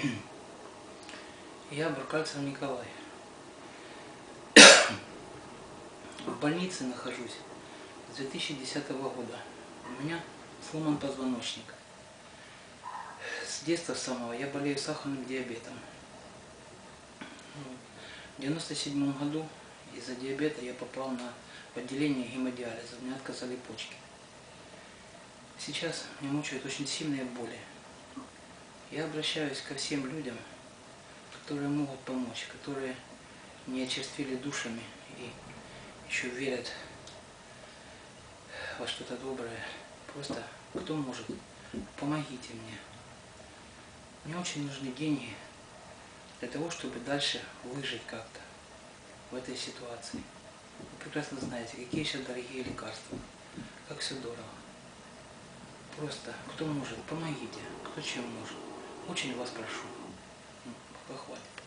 Я Буркальцев Николай. В больнице нахожусь с 2010 года. У меня сломан позвоночник. С детства самого я болею сахарным диабетом. В 97 году из-за диабета я попал на отделение гемодиализа. Мне отказали почки. Сейчас меня мучают очень сильные боли. Я обращаюсь ко всем людям, которые могут помочь, которые не очерствили душами и еще верят во что-то доброе. Просто кто может, помогите мне. Мне очень нужны деньги для того, чтобы дальше выжить как-то в этой ситуации. Вы прекрасно знаете, какие сейчас дорогие лекарства, как все дорого. Просто кто может, помогите, кто чем может. Очень вас прошу, ну, похвалить.